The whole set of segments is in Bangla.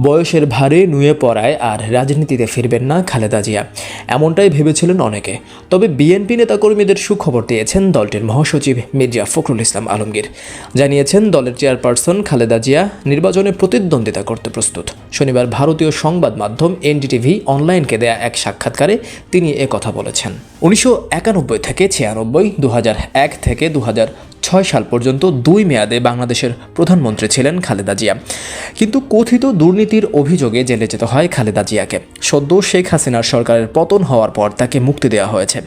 বয়সের ভারে নুয়ে পড়ায় আর রাজনীতিতে ফিরবেন না খালেদা জিয়া। এমনটাই ভেবেছিলেন অনেকে। তবে বিএনপি নেতাকর্মীদের সুখবর দিয়েছেন দলটির মহাসচিব মির্জা ফখরুল ইসলাম আলমগীর। জানিয়েছেন, দলের চেয়ারপারসন খালেদা জিয়া নির্বাচনে প্রতিদ্বন্দ্বিতা করতে প্রস্তুত। শনিবার ভারতীয় সংবাদ মাধ্যম এনডিটিভি অনলাইনকে দেয়া এক সাক্ষাৎকারে তিনি কথা বলেছেন। উনিশশো একানব্বই থেকে ছিয়ানব্বই দু এক থেকে দু হাজার ছয় সাল পর্যন্ত দুই মেয়াদে বাংলাদেশের প্রধানমন্ত্রী ছিলেন খালেদা জিয়া। কিন্তু কথিত দুর্নীতির অভিযোগে জেলে যেতে হয় খালেদা জিয়াকে। সদ্য শেখ হাসিনার সরকারের পতন হওয়ার পর তাকে মুক্তি দেওয়া হয়েছে।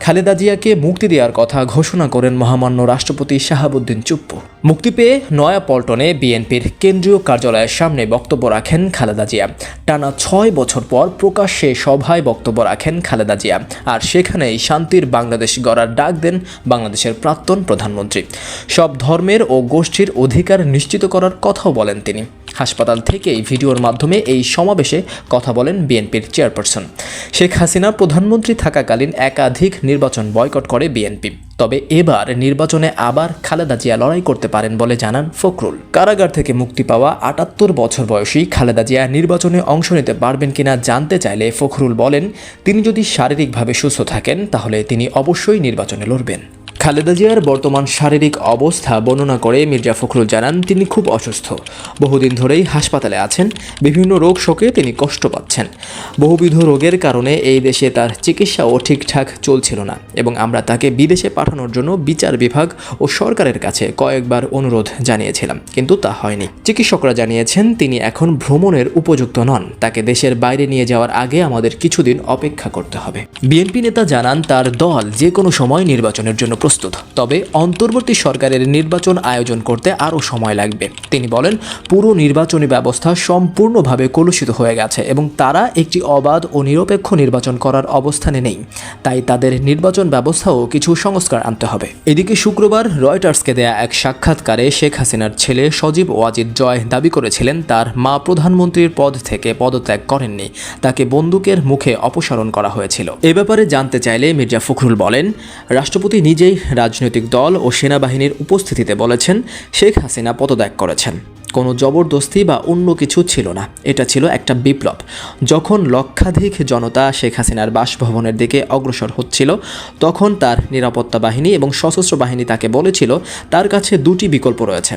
খালেদা জিয়াকে মুক্তি দেওয়ার কথা ঘোষণা করেন মহামান্য রাষ্ট্রপতি শাহাবুদ্দিন চুপ্পু। মুক্তি পেয়ে নয়া পল্টনে বিএনপির কেন্দ্রীয় কার্যালয়ের সামনে বক্তব্য রাখেন খালেদা জিয়া। টানা ছয় বছর পর প্রকাশ্যে সভায় বক্তব্য রাখেন খালেদা জিয়া। আর সেখানেই শান্তির বাংলাদেশ গড়ার ডাক দেন বাংলাদেশের প্রাক্তন প্রধানমন্ত্রী। সব ধর্মের ও গোষ্ঠীর অধিকার নিশ্চিত করার কথাও বলেন তিনি। হাসপাতাল থেকেই ভিডিওর মাধ্যমে এই সমাবেশে কথা বলেন বিএনপির চেয়ারপারসন। শেখ হাসিনা প্রধানমন্ত্রী থাকাকালীন একাধিক নির্বাচন বয়কট করে বিএনপি। তবে এবার নির্বাচনে আবার খালেদা জিয়া লড়াই করতে পারেন বলে জানান ফখরুল। কারাগার থেকে মুক্তি পাওয়া আটাত্তর বছর বয়সী খালেদা জিয়া নির্বাচনে অংশ নিতে পারবেন কিনা জানতে চাইলে ফখরুল বলেন, তিনি যদি শারীরিকভাবে সুস্থ থাকেন, তাহলে তিনি অবশ্যই নির্বাচনে লড়বেন। খালেদা জিয়ার বর্তমান শারীরিক অবস্থা বর্ণনা করে মির্জা ফখরুল জানান, তিনি খুব অসুস্থ। বহুদিন ধরেই হাসপাতালে আছেন, বিভিন্ন রোগ শোকে তিনি কষ্ট পাচ্ছেন। বহুবিধ রোগের কারণে এই দেশে তার চিকিৎসাও ঠিকঠাক চলছিল না এবং আমরা তাকে বিদেশে পাঠানোর জন্য বিচার বিভাগ ও সরকারের কাছে কয়েকবার অনুরোধ জানিয়েছিলাম, কিন্তু তা হয়নি। চিকিৎসকরা জানিয়েছেন, তিনি এখন ভ্রমণের উপযুক্ত নন। তাকে দেশের বাইরে নিয়ে যাওয়ার আগে আমাদের কিছুদিন অপেক্ষা করতে হবে। বিএনপি নেতা জানান, তার দল যে কোনো সময় নির্বাচনের জন্য প্রস্তুত। তবে অন্তর্বর্তী সরকারের নির্বাচন আয়োজন করতে আরও সময় লাগবে। তিনি বলেন, পুরো নির্বাচনী ব্যবস্থা সম্পূর্ণভাবে কলুষিত হয়ে গেছে এবং তারা একটি অবাধ ও নিরপেক্ষ নির্বাচন করার অবস্থানে নেই। তাই তাদের নির্বাচন ব্যবস্থাও কিছু সংস্কার আনতে হবে। এদিকে শুক্রবার রয়টার্সকে দেয়া এক সাক্ষাৎকারে শেখ হাসিনার ছেলে সজীব ওয়াজিদ জয় দাবি করেছিলেন, তার মা প্রধানমন্ত্রীর পদ থেকে পদত্যাগ করেননি। তাকে বন্দুকের মুখে অপসারণ করা হয়েছিল। এ ব্যাপারে জানতে চাইলে মির্জা ফখরুল বলেন, রাষ্ট্রপতি নিজেই রাজনৈতিক দল ও সেনাবাহিনীর উপস্থিতিতে বলেছেন, শেখ হাসিনা পদত্যাগ করেছেন। কোনো জবরদস্তি বা অন্য কিছু ছিল না। এটা ছিল একটা বিপ্লব। যখন লক্ষাধিক জনতা শেখ হাসিনার বাসভবনের দিকে অগ্রসর হচ্ছিল, তখন তার নিরাপত্তা বাহিনী এবং সশস্ত্র বাহিনী তাকে বলেছিল, তার কাছে দুটি বিকল্প রয়েছে।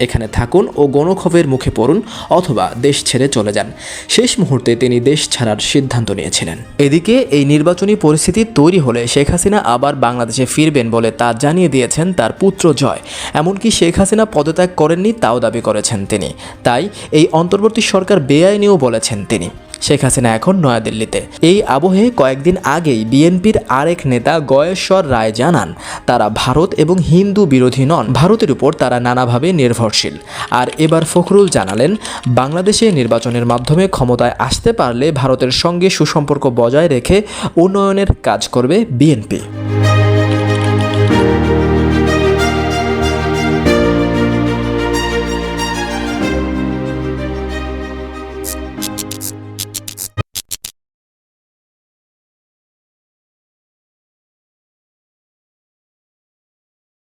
এখানে থাকুন ও গণক্ষোভের মুখে পড়ুন অথবা দেশ ছেড়ে চলে যান। শেষ মুহূর্তে তিনি দেশ ছাড়ার সিদ্ধান্ত নিয়েছিলেন। এদিকে এই নির্বাচনী পরিস্থিতি তৈরি হলে শেখ হাসিনা আবার বাংলাদেশে ফিরবেন বলে তা জানিয়ে দিয়েছেন তার পুত্র জয়। এমনকি শেখ হাসিনা পদত্যাগ করেননি তাও দাবি করেছেন তিনি। তাই এই অন্তর্বর্তী সরকার বেআইনিও বলেছেন তিনি। শেখ হাসিনা এখন নয়াদিল্লিতে। এই আবহে কয়েকদিন আগেই বিএনপির আরেক নেতা গয়েশ্বর রায় জানান, তারা ভারত এবং হিন্দু বিরোধী নন, ভারতের উপর তারা নানাভাবে নির্ভরশীল। আর এবার ফখরুল জানালেন, বাংলাদেশে নির্বাচনের মাধ্যমে ক্ষমতায় আসতে পারলে ভারতের সঙ্গে সুসম্পর্ক বজায় রেখে উন্নয়নের কাজ করবে বিএনপি।